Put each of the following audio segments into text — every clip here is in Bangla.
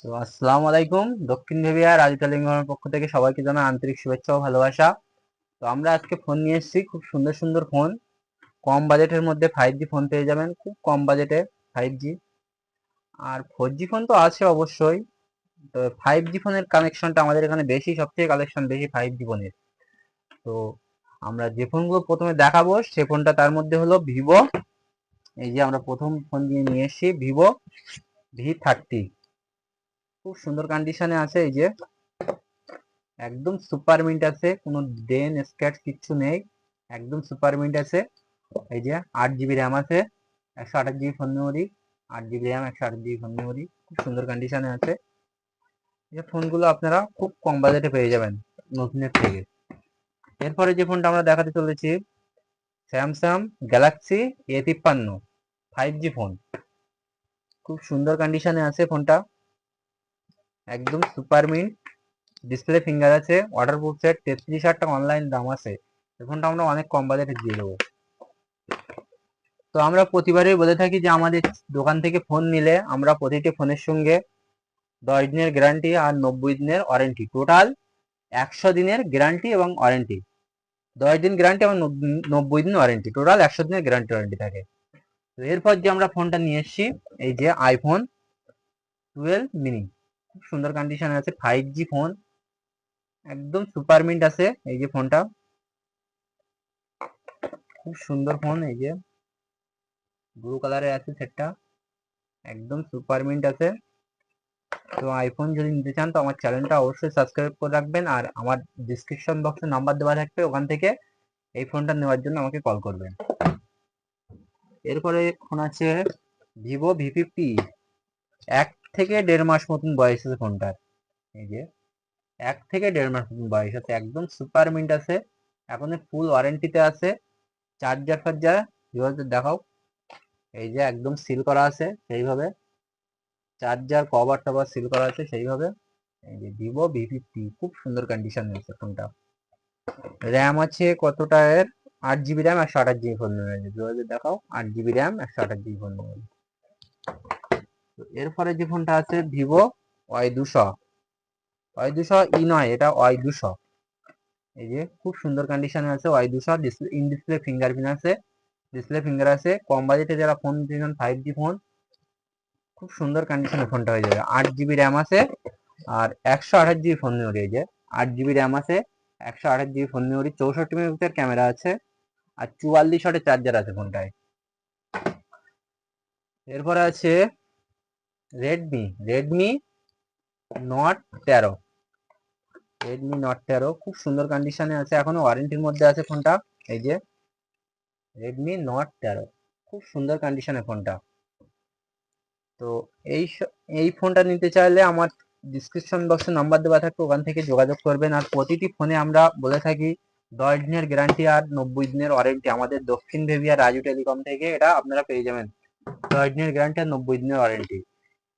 তো আসসালামু আলাইকুম। দক্ষিণ ভেবিয়া রাজু টেলিংয়ের পক্ষ থেকে সবাইকে জানাই আন্তরিক শুভেচ্ছা ও ভালোবাসা। তো আমরা আজকে ফোন নিয়ে এসেছি, খুব সুন্দর সুন্দর ফোন। কম বাজেটের মধ্যে ফাইভ জি ফোন পেয়ে যাবেন, খুব কম বাজেটে ফাইভ জি আর ফোর জি ফোন তো আছে অবশ্যই। তো ফাইভ জি ফোনের কানেকশনটা আমাদের এখানে বেশি, সবথেকে কালেকশন বেশি ফাইভ জি ফোনের। তো আমরা যে ফোনগুলো প্রথমে দেখাবো, সে ফোনটা তার মধ্যে হলো ভিভো। এই যে আমরা প্রথম ফোন দিয়ে নিয়ে এসেছি, ভিভো ভি থার্টি। খুব সুন্দর কন্ডিশনে আছে এই যে। একদম সুপার মিন্ট আছে, কোনো ডেন স্ক্যাচ কিচ্ছু নেই। একদম সুপার মিন্ট আছে। এই যে আট জিবি র্যাম আছে, একশো আঠাশ জিবি ফোন মেমোরি আট জিবি র্যাম একশো আঠাশ জিবি ফোন মেমোরি খুব সুন্দর কন্ডিশনে আছে। এই ফোনগুলো আপনারা খুব কম বাজেটে পেয়ে যাবেন, নতুনের থেকে। এরপরে যে ফোনটা আমরা দেখাতে চলেছি স্যামসাং গ্যালাক্সি এ তিপ্পান্ন ফাইভ জি ফোন খুব সুন্দর কন্ডিশনে আছে ফোনটা একদম সুপার মিন্ট। ডিসপ্লে ফিঙ্গার আছে ওয়াটার প্রুফ সেট তেত্রিশ হাজার টাকা অনলাইন দাম আছে। ফোনটা আমরা অনেক কম বাজেটে দিয়ে দেবো। তো আমরা প্রতিবারই বলে থাকি যে আমাদের দোকান থেকে ফোন নিলে আমরা প্রতিটি ফোনের সঙ্গে দশ দিনের গ্যারান্টি আর নব্বই দিনের ওয়ারেন্টি টোটাল একশো দিনের গ্যারান্টি এবং ওয়ারেন্টি দশ দিন গ্যারান্টি এবং নব্বই দিন ওয়ারেন্টি টোটাল একশো দিনের গ্যারান্টি ওয়ারেন্টি থাকে। তো এরপর যে আমরা ফোনটা নিয়ে এসেছি, এই যে আইফোন টুয়েলভ মিনি খুব সুন্দর কন্ডিশন আছে ফাইভ জি ফোন একদম সুপার মিন্ট আছে এই যে ফোনটা খুব সুন্দর ফোন এই যে ব্লু কালারে আছে সেটটা একদম সুপার মিন্ট আছে। তো আইফোন যদি নিতে চান তো আমার চ্যানেলটা অবশ্যই সাবস্ক্রাইব করে রাখবেন আর আমার ডিসক্রিপশন বক্সে নাম্বার দেওয়া থাকবে, ওখান থেকে এই ফোনটা নেওয়ার জন্য আমাকে কল করবেন। এরপরে ফোন আছে ভিভো ভি ফিফটি এক থেকে দেড় মাস মতন বয়স আছে ফোনটার এই যে, এক থেকে দেড় মাস মতন বয়স আছে। একদম সুপার মিন্ট আছে। এখন ফুল ওয়ারেন্টিতে আছে। চার্জার ফার্জার যেভাবে দেখাও। এই যে একদম সিল করা আছে সেইভাবে। চার্জার কভার টভার সিল করা আছে সেইভাবে। এই যে ভিভো ভি ফিফটি খুব সুন্দর কন্ডিশন আছে ফোনটা। র্যাম আছে কতটা এর? আট জিবি র্যাম একশো আঠাশ জিবি ফোন দেখাও, আট জিবি র্যাম একশো আঠাশ জিবি ফোন এরপরে যে ফোনটা আছে? ভিভো ওয়াই দুশো। ওয়াই দুশো ই নয়, এটা ওয়াই দুশো। এই যে খুব সুন্দর কন্ডিশনে আছে ওয়াই দুশো। ডিসপ্লে ইন ডিসপ্লে ফিঙ্গারপ্রিন্ট আছে। ডিসপ্লে ফিঙ্গার আছে। কম বাজেটে যারা ফোন দিচ্ছেন ফাইভ জি ফোন খুব সুন্দর কন্ডিশনে ফোনটা হয়ে যাবে। আট জিবি র্যাম আছে আর একশো আঠাশ জিবি ফোন মেমোরি এই যে আট জিবি র্যাম আছে, একশো আঠাশ জিবি ফোন মেমোরি চৌষট্টি মেগাপিক্সেল ক্যামেরা আছে আর চুয়াল্লিশ ওয়াটের চার্জার আছে ফোনটায় এরপরে আছে রেডমি রেডমি নট তেরো। রেডমি নট তেরো, খুব সুন্দর কন্ডিশনে আছে, এখনও ওয়ারেন্টির মধ্যে আছে ফোনটা এই যে রেডমি নট তেরো, খুব সুন্দর কন্ডিশনে ফোনটা তো এই এই ফোনটা নিতে চাইলে আমার ডিসক্রিপশন বক্সে নাম্বার দেওয়া থাকবে, ওখান থেকে যোগাযোগ করবেন। আর প্রতিটি ফোনে আমরা বলে থাকি, দশ দিনের গ্যারান্টি আর নব্বই দিনের ওয়ারেন্টি আমাদের দক্ষিণ ভেবিয়া রাজু টেলিকম থেকে এটা আপনারা পেয়ে যাবেন। দশ দিনের গ্যারান্টি আর নব্বই দিনের ওয়ারেন্টি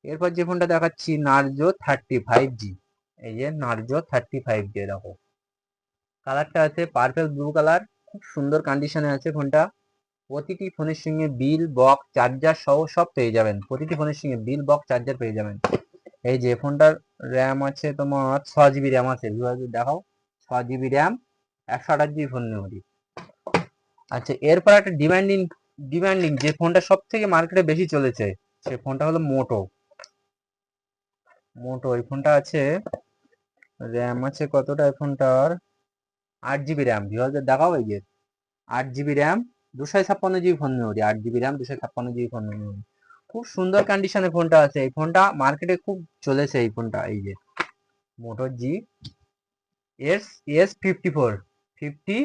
এরপর যে ফোনটা দেখাচ্ছি নার্জো থার্টি ফাইভ জি এই যে নার্জো থার্টি ফাইভ জি দেখো কালারটা আছে পার্পেল ব্লু কালার খুব সুন্দর কন্ডিশনে আছে ফোনটা প্রতিটি ফোনের সঙ্গে বিল বক্স চার্জার সহ সব পেয়ে যাবেন। প্রতিটি ফোনের সঙ্গে বিল বক্স চার্জার পেয়ে যাবেন। এই যে ফোনটার র্যাম আছে তোমার ছ জিবি র্যাম আছে। দেখাও। ছ জিবি র্যাম একশো আঠাশ জিবি ফোন মেমোরি আচ্ছা এরপর একটা ডিমান্ডিং ডিমান্ডিং যে ফোনটা সব থেকে মার্কেটে বেশি চলেছে, সে ফোনটা হলো মোটো মোটো এই ফোনটা আছে র্যাম আছে কতটা এই ফোনটার আট জিবি র্যাম বিভাগে দেখাও এই যে, আট জিবি র্যাম দুশো ছাপ্পান্ন জিবি ফোন মেমোরি আট জিবি র্যাম দুশো ছাপ্পান্ন জিবি ফোন মেমোরি খুব সুন্দর কন্ডিশনে ফোনটা আছে, এই ফোনটা মার্কেটে খুব চলেছে এই ফোনটা এই যে Moto G S S fifty four fifty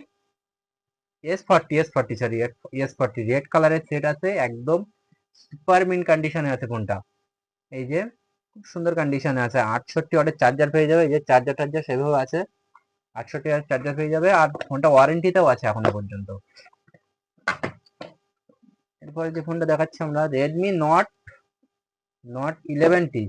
S forty S forty sorry S forty red কালারের সেট আছে, একদম সুপার মিন কন্ডিশনে আছে ফোনটা এই যে খুব সুন্দর কন্ডিশনে আছে। আটষট্টি ওয়াটের চার্জার পেয়ে যাবে, যে চার্জার টার্জার সেভাবে আছে, আটষট্টি ওয়াটের চার্জার পেয়ে যাবে, আর ফোনটা ওয়ারেন্টিতেও আছে এখনও পর্যন্ত। এরপরে যে ফোনটা দেখাচ্ছি আমরা Redmi note note eleven T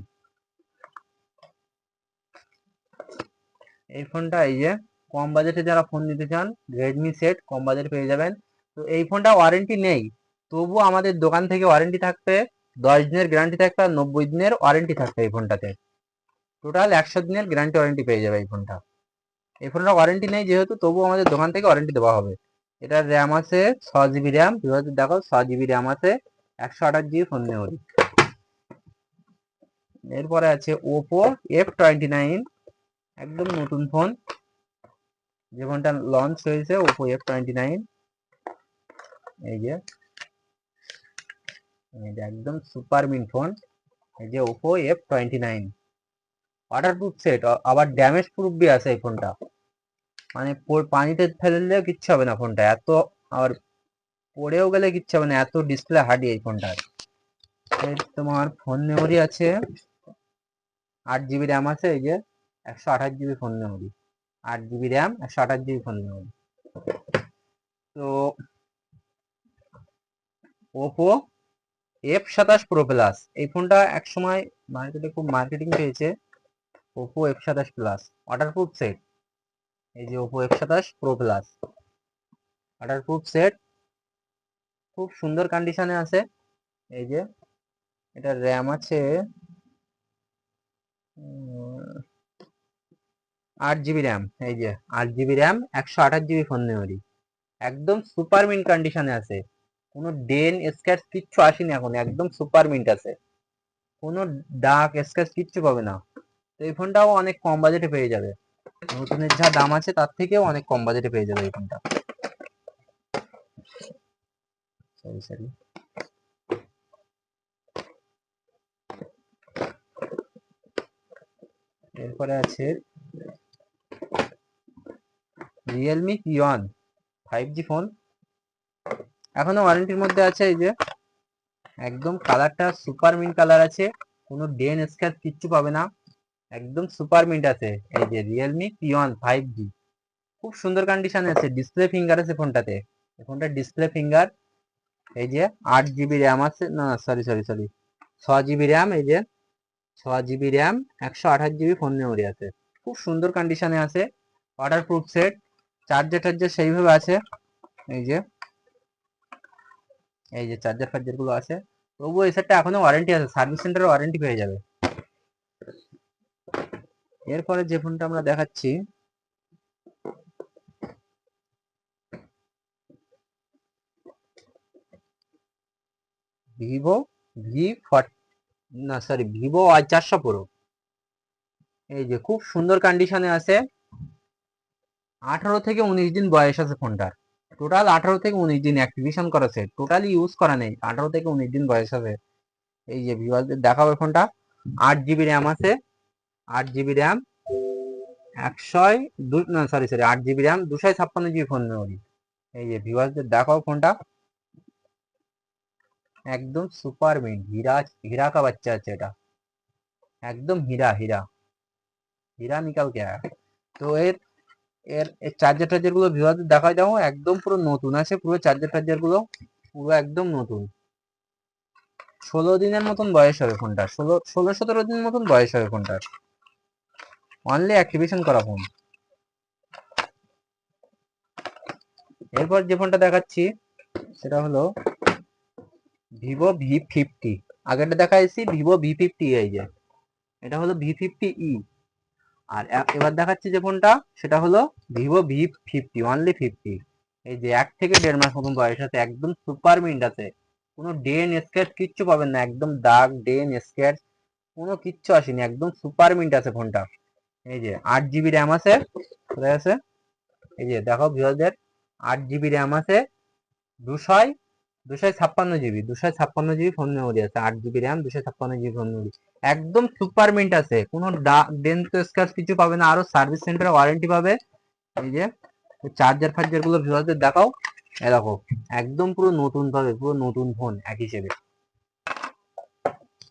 এই ফোনটা এই যে, কম বাজেটে যারা ফোন নিতে চান রেডমি সেট কম বাজেটে পেয়ে যাবেন। তো এই ফোনটা ওয়ারেন্টি নেই তবু আমাদের দোকান থেকে ওয়ারেন্টি থাকবে। দশ দিনের গ্যারান্টি থাকবে আর নব্বই দিনের ওয়ারেন্টি থাকবে এই ফোনটাতে টোটাল একশো দিনের গ্যারান্টি ওয়ারেন্টি পেয়ে যাবে এই ফোনটা এই ফোনটা ওয়ারেন্টি নেই যেহেতু তবু আমাদের দোকান থেকে ওয়ারেন্টি দেওয়া হবে। এটার র্যাম আছে ছ জিবি র্যাম দেখো, ছ জিবি র্যাম আছে, একশো আঠাশ জিবি ফোন মেমোরি এরপরে আছে ওপো এফ টোয়েন্টি নাইন একদম নতুন ফোন যে ফোনটা লঞ্চ হয়েছে ওপো এফ টোয়েন্টি নাইন এই যে একদম সুপার মিন ফোন, এই যে Oppo F twenty nine waterproof set আবার ড্যামেজ প্রুফ বি আছে এই ফোনটা। মানে পানিতে ফেললে কিচ্ছু হবে না ফোনটা, এত আর পড়েও গেলে কিচ্ছু হবে না, এত ডিসপ্লে হার্ডি এই ফোনটার। তোমার ফোন মেমোরি আছে, আট জিবি র্যাম আছে, এই যে একশো আঠাশ জিবি ফোন মেমোরি আট জিবি র্যাম একশো আঠাশ জিবি ফোন মেমোরি তো ওপো এফ সাতাশ প্রো প্লাস এই ফোনটা একসময় মার্কেটে খুব মার্কেটিং পেয়েছে ওপো এফ সাতাশ প্লাস ওয়াটারপ্রুফ সেট এই যে ওপো এফ সাতাশ প্রো প্লাস ওয়াটারপ্রুফ সেট খুব সুন্দর কন্ডিশনে আছে। এই যে এটা র্যাম আছে আট জিবি র্যাম এই যে আট জিবি র্যাম একশো আঠাশ জিবি ফোন মেমোরি একদম সুপার মিন্ট কন্ডিশনে আছে। কোনো ডেন স্ক্র্যাচ কিচ্ছু আসেনি এখন, একদম সুপার মিন্ট আছে। কোনো ডাক স্ক্র্যাচ কিচ্ছু পাবে না। তো এই ফোনটাও অনেক কম বাজেটে পেয়ে যাবে। নতুনের যা দাম আছে তার থেকেও অনেক কম বাজেটে পেয়ে যাবে এই ফোনটা। সরি সরি এরপরে আছে Realme P one five G phone এখনও ওয়ারেন্টির মধ্যে আছে এই যে। একদম কালারটা সুপার মিন্ট কালার আছে। কোনো ডেন স্ক্র্যাচ কিচ্ছু পাবে না। একদম সুপার মিন্ট আছে। এই যে Realme P one five G খুব সুন্দর কন্ডিশনে আছে। ডিসপ্লে ফিঙ্গার আছে ফোনটাতে। ফোনটা ডিসপ্লে ফিঙ্গার এই যে আট জিবি র্যাম আছে। না সরি সরি সরি ছ জিবি র্যাম এই যে ছ জিবি র্যাম একশো আঠাশ জিবি ফোন মেমোরি আছে। খুব সুন্দর কন্ডিশনে আছে। ওয়াটার প্রুফ সেট চার্জার টার্জার সেইভাবে আছে। এই যে এই যে চার্জার ফার্জারগুলো আছে, তবুও এই সেটটা এখনও ওয়ারেন্টি আছে সার্ভিস সেন্টারে ওয়ারেন্টি পেয়ে যাবে। এরপরে যে ফোনটা আমরা দেখাচ্ছি ভিভো ভি না সরি ভিভো ওয়াই চারশো প্রো এই যে খুব সুন্দর কন্ডিশনে আছে, আঠারো থেকে উনিশ দিন বয়স আছে ফোনটার টোটাল আঠারো থেকে উনিশ দিন অ্যাক্টিভেশন করেছে। টোটালি ইউজ করা নেই। আঠারো থেকে উনিশ দিন বয়স আছে এই যে ভিভালদের দেখাবে ফোনটা। আট জিবি র্যাম আছে। আট জিবি র্যাম একশয় দু না সরি সরি আট জিবি র্যাম দুশো ছাপ্পান্ন জিবি ফোন মেমোরি এই যে ভিভালদের দেখাও ফোনটা। একদম সুপার মিন্ট হীরা হীরা কা বাচ্চা আছে এটা। একদম হীরা হীরা। হীরা নিকাল কে তো এর এর চার্জার টার্জারগুলো ভিউয়ারদের দেখা যাও একদম পুরো নতুন আছে, পুরো চার্জার টার্জারগুলো পুরো একদম নতুন। ষোলো দিনের মতন বয়স হবে ফোনটা, ষোলো ষোলো, সতেরো দিন মতন বয়স হবে ফোনটার অনলি অ্যাক্টিভেশন করা ফোন এরপর যে ফোনটা দেখাচ্ছি, সেটা হলো ভিভো ভি ফিফটি আগেরটা দেখাইছি ভিভো ভি ফিফটি এই যে। এটা হলো ভি ফিফটি ই আর এবার দেখাচ্ছি যে ফোনটা সেটা হলো Vivo V fifty only fifty এই যে এক থেকে দেড় মাস মতন বয়স আছে একদম সুপার মিন্ট আছে। কোনো ডেন স্ক্র্যাচ কিচ্ছু পাবেন না, একদম দাগ ডেন স্ক্র্যাচ কোনো কিচ্ছু আসেনি, একদম সুপার মিন্ট আছে ফোনটা। এই যে আট জিবি র্যাম আছে, কোথায় আছে? এই যে দেখো ভিউয়ারদের আট জিবি র্যাম আছে, দুশয় দুশো ছাপ্পান্ন জিবি, দুশো ছাপ্পান্ন জিবি ফোন মেমোরি আছে, আট জিবি র্যাম দুশো ছাপ্পান্ন জিবি ফোন মেমোরি একদম সুপার মিন্ট আছে, কোনো ডেন্ট স্ক্র্যাচ কিছু পাবে না, আরও সার্ভিস সেন্টারে ওয়ারেন্টি পাবে। এই যে চার্জার ফার্জারগুলো ভিউয়ারদের দেখাও। দেখো, একদম পুরো নতুন পাবে পুরো নতুন ফোন এক হিসেবে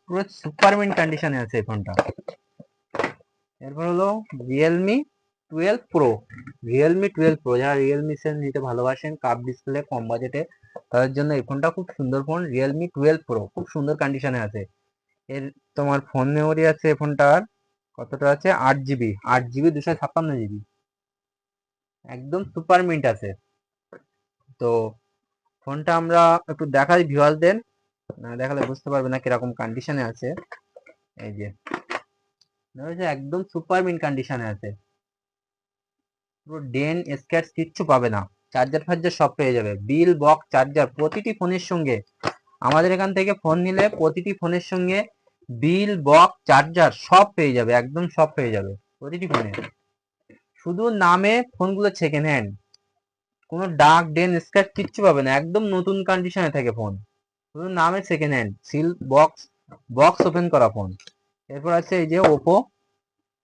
পুরো সুপার মিন্ট কন্ডিশনে আছে এই ফোনটা এরপর হলো Realme twelve pro Realme twelve pro যারা রিয়েলমি সেল নিতে ভালোবাসেন কাপ ডিসপ্লে কম বাজেটে তাদের জন্য এই ফোনটা খুব সুন্দর ফোন রিয়েলমি টুয়েলভ প্রো খুব সুন্দর কন্ডিশনে আছে। এর তোমার ফোন মেমোরি আছে ফোনটার কতটা আছে? আট জিবি আট জিবি দুশো ছাপ্পান্ন জিবি একদম সুপার মিন্ট আছে। তো ফোনটা আমরা একটু দেখাই ভিউয়ারদের না দেখালে বুঝতে পারবে না কীরকম কন্ডিশনে আছে। এই যে একদম সুপার মিন কন্ডিশনে আছে। পুরো ডেন স্ক্যাচ কিচ্ছু পাবে না। চার্জার ফার্জার সব পেয়ে যাবে। বিল, বক্স চার্জার প্রতিটি ফোনের সঙ্গে। আমাদের এখান থেকে ফোন নিলে প্রতিটি ফোনের সঙ্গে বিল, বক্স চার্জার সব পেয়ে যাবে, একদম সব পেয়ে যাবে, প্রতিটি ফোনে। শুধু নামে ফোনগুলো সেকেন্ড হ্যান্ড কোনো ডার্ক ডেন স্ক্র্যাচ কিচ্ছু পাবে না, একদম নতুন কন্ডিশনে থাকে ফোন। শুধু নামে second hand seal box box open করা ফোন। এরপর আছে এই যে Oppo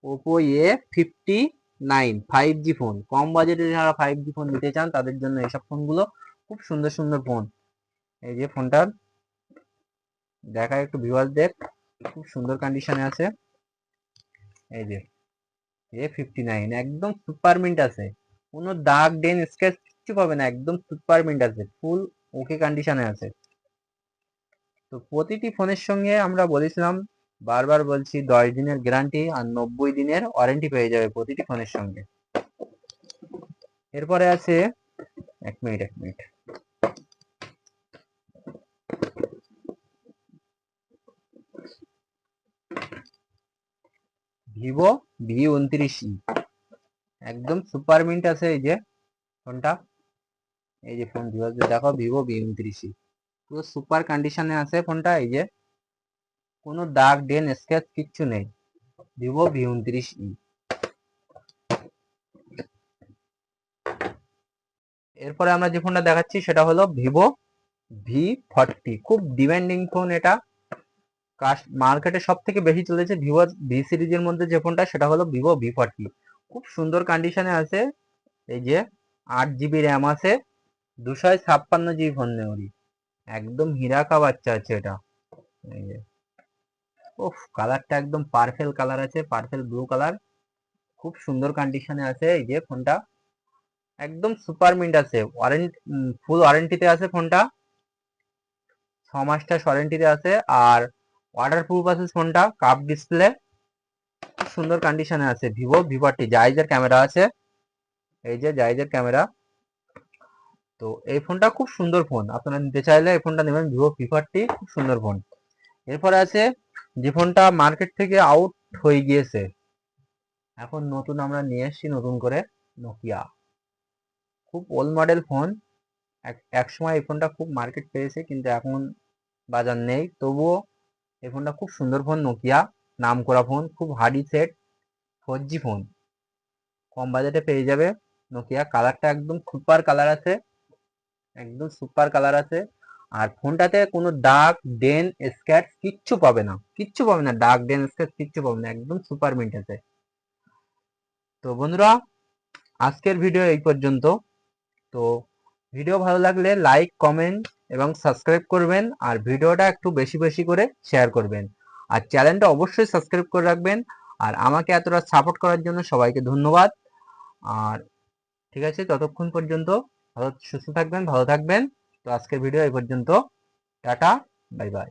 Oppo A fifty nine five G phone কম বাজেটে যারা ফাইভ জি ফোন নিতে চান, তাদের জন্য এইসব ফোনগুলো খুব সুন্দর সুন্দর ফোন এই যে ফোনটার দেখা একটু ভিউয়ার দেখ খুব সুন্দর কন্ডিশনে আছে। এই যে, এ ফিফটি নাইন একদম সুপার মিন্ট আছে। কোনো দাগ ডেন স্ক্র্যাচ কিচ্ছু পাবে না, একদম সুপার মিন্ট আছে। ফুল ওকে কন্ডিশনে আছে। তো প্রতিটি ফোনের সঙ্গে আমরা বলেছিলাম বারবার বলছি, দশ দিনের গ্যারান্টি আর নব্বই দিনের ওয়ারেন্টি পেয়ে যাবে প্রতিটি ফোনের সঙ্গে। এরপরে আছে, এক মিনিট এক মিনিট। ভিভো ভি উনত্রিশ ই। একদম সুপার মিন্ট আছে এই যে ফোনটা। এই যে ফোন দেখো, ভিভো ভি উনত্রিশ ই। পুরো সুপার কন্ডিশনে আছে ফোনটা, এই যে কোনো দাগ ডেন স্কেচ কিচ্ছু নেই। ভিভো ভি উনত্রিশ ই। এরপরে আমরা যে ফোনটা দেখাচ্ছি, সেটা হলো ভিভো ভি ফর্টি। খুব ডিমান্ডিং ফোন এটা। মার্কেটে সব থেকে বেশি চলেছে ভিভো ভি সিরিজের মধ্যে যে ফোনটা, সেটা হলো ভিভো ভি ফর্টি। খুব সুন্দর কন্ডিশনে আছে। এই যে আট জিবি র্যাম আছে, দুশো ছাপ্পান্ন জিবি ফোন মেমোরি একদম হিরাকা বাচ্চা আছে এটা। এই যে। ওফ কালারটা একদম পারফেল কালার আছে পারফেল ব্লু কালার খুব সুন্দর কন্ডিশনে আছে এই যে ফোনটা। একদম সুপার মিন্ট আছে। ওয়ারেন্টি ফুল ওয়ারেন্টিতে আছে ফোনটা। ছ মাসটা ওয়ারেন্টিতে আছে। আর ওয়াটার প্রুফ আছে ফোনটা কাপ ডিসপ্লে খুব সুন্দর কন্ডিশনে আছে। ভিভো ভিভোটি জাইজের ক্যামেরা আছে। এই যে জাইজের ক্যামেরা তো এই ফোনটা খুব সুন্দর ফোন। আপনারা নিতে চাইলে এই ফোনটা নেবেন ভিভো ভিভোটি খুব সুন্দর ফোন। এরপরে আছে যে ফোনটা মার্কেট থেকে আউট হয়ে গিয়েছে। এখন নতুন আমরা নিয়ে এসেছি নতুন করে নোকিয়া খুব ওল্ড মডেল ফোন এক সময় এই ফোনটা খুব মার্কেট পেয়েছে, কিন্তু এখন বাজার নেই। তবুও এই ফোনটা খুব সুন্দর ফোন নোকিয়া নাম করা ফোন খুব hardy set four G phone কম বাজেটে পেয়ে যাবে নোকিয়া কালারটা একদম সুপার কালার আছে। একদম সুপার কালার আছে। আর ফোনটাতে কোনো দাগ ডেন স্ক্র্যাচ কিচ্ছু পাবে না। কিচ্ছু পাবে না দাগ ডেন স্ক্র্যাচ কিচ্ছু পাবে না, একদম সুপার মিন্ট আছে। তো বন্ধুরা, আজকের ভিডিও এই পর্যন্ত। তো ভিডিও ভালো লাগলে লাইক, কমেন্ট এবং সাবস্ক্রাইব করবেন আর ভিডিওটা একটু বেশি বেশি করে শেয়ার করবেন। আর চ্যানেলটা অবশ্যই সাবস্ক্রাইব করে রাখবেন আর আমাকে এতটা সাপোর্ট করার জন্য সবাইকে ধন্যবাদ। আর ঠিক আছে, ততক্ষণ পর্যন্ত ভালো, সুস্থ থাকবেন, ভালো থাকবেন। তো আজকের ভিডিও এই পর্যন্ত টাটা বাই বাই